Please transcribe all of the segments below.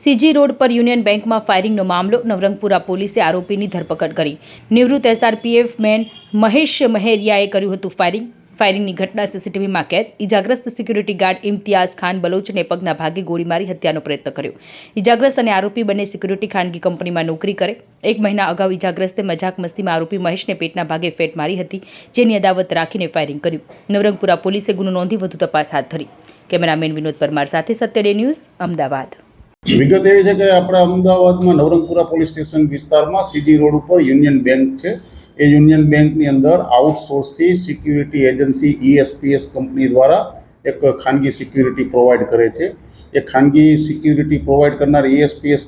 CG road પર union બેંકમાં ફાયરિંગનો મામલો. નવરંગપુરા પોલીસે આરોપીની ધરપકડ કરી. નિવૃત્ત એસઆરપીએફ મેન મહેશ મહેરિયાએ કર્યું હતું ફાયરિંગ. ફાયરિંગની ઘટના સીસીટીવીમાં કેદ. ઇજાગ્રસ્ત સિક્યુરિટી ગાર્ડ ઇમ્તિયાઝ ખાન બલોચને પગના ભાગે ગોળી મારી હત્યાનો પ્રયત્ન કર્યો. ઇજાગ્રસ્ત અને આરોપી બંને સિક્યુરિટી ખાનગી કંપનીમાં નોકરી કરે. એક મહિના અગાઉ ઇજાગ્રસ્તે મજાક મસ્તીમાં આરોપી મહેશને પેટના ભાગે ફેટ મારી હતી, જેની અદાવત રાખીને ફાયરિંગ કર્યું. નવરંગપુરા પોલીસે ગુનો નોંધી વધુ તપાસ હાથ ધરી. કેમેરામેન વિનોદ પરમાર સાથે સત્યડે ન્યૂઝ, અમદાવાદ. વિગત એવી છે કે આપણા અમદાવાદમાં નવરંગપુરા પોલીસ સ્ટેશન વિસ્તારમાં સીજી રોડ ઉપર યુનિયન બેંક છે. એ યુનિયન બેંકની અંદર આઉટસોર્સથી સિક્યુરિટી એજન્સી ઈએસપીએસ કંપની દ્વારા એક ખાનગી સિક્યુરિટી પ્રોવાઈડ કરે છે. એ ખાનગી સિક્યુરિટી પ્રોવાઈડ કરનાર ઈએસપીએસ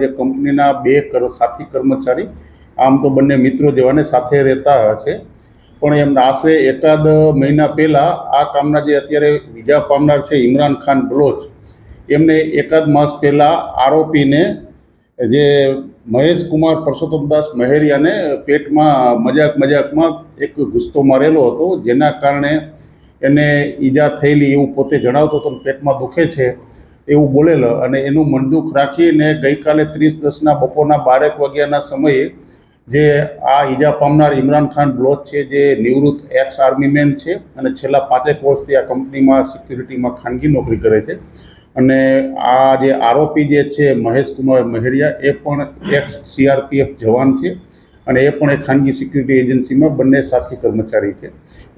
જે કંપનીના બે સાથી કર્મચારી, આમ તો બંને મિત્રો જેવાને સાથે રહેતા છે પણ એમ આશરે એકાદ મહિના પહેલાં આ કામના જે અત્યારે બીજા પામનાર છે, ઇમરાન ખાન બલોચ એમને એકાદ માસ પહેલાં આરોપીને જે મહેશ કુમાર પરસોત્તમદાસ મહેરિયાને પેટમાં મજાક મજાકમાં એક ગુસ્સો મારેલો હતો, જેના કારણે એને ઈજા થયેલી એવું પોતે જણાવતો હતો, પેટમાં દુખે છે એવું બોલેલો અને એનું મનદુખ રાખીને ગઈકાલે ત્રીસ દસના બપોરના બારેક વાગ્યાના સમયે જે આ ઈજા પામનાર ઇમરાન ખાન બ્લોચ છે, જે નિવૃત્ત એક્સ આર્મીમેન છે અને છેલ્લા પાંચેક વર્ષથી આ કંપનીમાં સિક્યુરિટીમાં ખાનગી નોકરી કરે છે અને આ જે આરોપી જે છે, મહેશ કુમાર મહેરિયા, એ પણ એક્સ સીઆરપીએફ જવાન છે અને એ પણ એક ખાનગી સિક્યુરિટી એજન્સીમાં બંને સાથી કર્મચારી છે.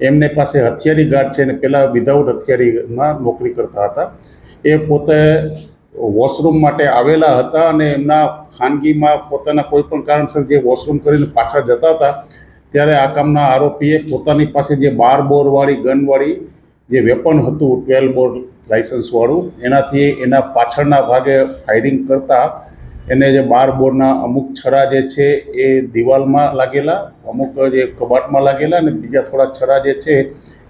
એમને પાસે હથિયારી ગાર્ડ છે અને પહેલાં વિધાઉટ હથિયારીમાં નોકરી કરતા હતા. એ પોતે વોશરૂમ માટે આવેલા હતા અને એમના ખાનગીમાં પોતાના કોઈ પણ કારણસર જે વોશરૂમ કરીને પાછા જતા હતા, ત્યારે આ કામના આરોપીએ પોતાની પાસે જે બાર બોરવાળી ગનવાળી જે વેપન હતું ટ્વેલ્વ બોર લાઇસન્સવાળું એનાથી એના પાછળના ભાગે ફાયરિંગ કરતાં એને જે બાર બોરના અમુક છરા જે છે એ દિવાલમાં લાગેલા, અમુક જે કબાટમાં લાગેલા અને બીજા થોડા છરા જે છે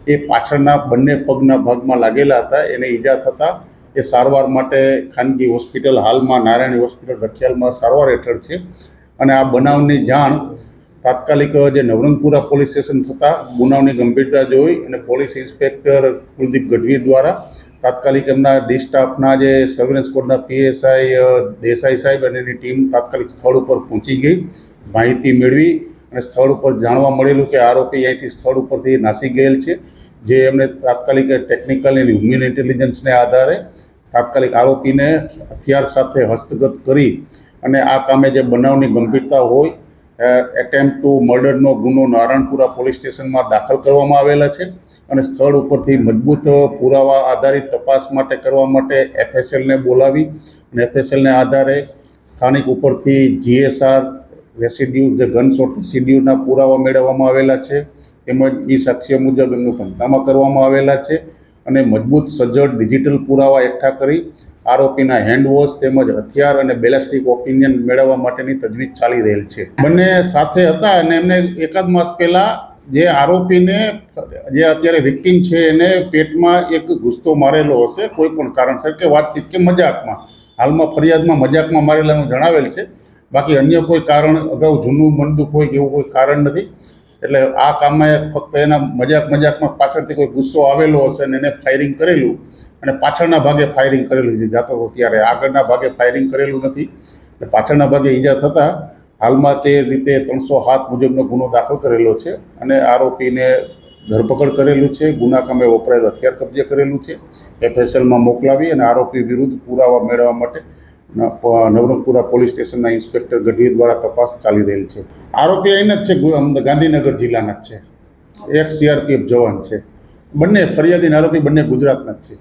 એ પાછળના બંને પગના ભાગમાં લાગેલા હતા. એને ઈજા થતાં એ સારવાર માટે ખાનગી હોસ્પિટલ હાલમાં, નારાયણી હોસ્પિટલ રખિયાલમાં સારવાર હેઠળ છે. અને આ બનાવની જાણ તાત્કાલિક જે નવરંગપુરા પોલીસ સ્ટેશન થતાં ગુનાવની ગંભીરતા જોઈ અને પોલીસ ઇન્સ્પેક્ટર કુલદીપ ગઢવી દ્વારા તાત્કાલિક એમના ડી સ્ટાફના જે સર્વેલન્સ કોડના પીએસઆઈ દેસાઈ સાહેબ અને એની ટીમ તાત્કાલિક સ્થળ ઉપર પહોંચી ગઈ, માહિતી મેળવી અને સ્થળ ઉપર જાણવા મળેલું કે આરોપી અહીંથી સ્થળ ઉપરથી નાસી ગયેલ છે, જે એમને તાત્કાલિક ટેકનિકલ અને હ્યુમન ઇન્ટેલિજન્સને આધારે તાત્કાલિક આરોપીને હથિયાર સાથે હસ્તગત કરી અને આ કામે જે બનાવની ગંભીરતા હોય એટેમ્પ ટુ મર્ડરનો ગુનો નારાયણપુરા પોલીસ સ્ટેશનમાં દાખલ કરવામાં આવેલા છે અને સ્થળ ઉપરથી મજબૂત પુરાવા આધારિત તપાસ માટે કરવા માટે એફએસએલને બોલાવી અને એફએસએલને આધારે સ્થાનિક ઉપરથી જીએસઆર રેસિડ્યુ, જે ગનશોટ રેસિડ્યુના પુરાવા મેળવવામાં આવેલા છે તેમજ એ સાક્ષ્ય મુજબ એમનું પંચનામા કરવામાં આવેલા છે. અને મજબૂત, સજ્જડ, ડિજિટલ પુરાવા એકઠા કરી આરોપીના હેન્ડવોશ તેમજ હથિયાર અને બેલેસ્ટિક ઓપિનિયન મેળવવા માટેની તજવીજ ચાલી રહેલ છે. બંને સાથે હતા અને એમને એકાદ માસ પહેલાં જે આરોપીને, જે અત્યારે વિક્ટીમ છે એને પેટમાં એક ગુસ્તો મારેલો હશે, કોઈ પણ કારણસર કે વાતચીત કે મજાકમાં. હાલમાં ફરિયાદમાં મજાકમાં મારેલાનું જણાવેલ છે. બાકી અન્ય કોઈ કારણ, અગાઉ જૂનું મનદુખ હોય કે એવું કોઈ કારણ નથી. એટલે આ કામમાં ફક્ત એના મજાક મજાકમાં પાછળથી કોઈ ગુસ્સો આવેલો હશે અને એને ફાયરિંગ કરેલું અને પાછળના ભાગે ફાયરિંગ કરેલું છે. જાતો હતો ત્યારે આગળના ભાગે ફાયરિંગ કરેલું નથી. એટલે પાછળના ભાગે ઈજા થતાં હાલમાં તે રીતે ત્રણસો સાત મુજબનો ગુનો દાખલ કરેલો છે અને આરોપીને ધરપકડ કરેલું છે. ગુના કામે વપરાયેલ હથિયાર કબજે કરેલું છે. એફએસએલમાં મોકલાવી અને આરોપી વિરુદ્ધ પુરાવા મેળવવા માટે નવરંગપુરા પોલીસ સ્ટેશનના ઇન્સ્પેક્ટર ગઢવી દ્વારા તપાસ ચાલી રહેલ છે. આરોપી અહીંના જ છે ગાંધીનગર જિલ્લાના જ છે. એક સીઆરપીએફ જવાન છે. બંને ફરિયાદી આરોપી બંને ગુજરાતના જ છે.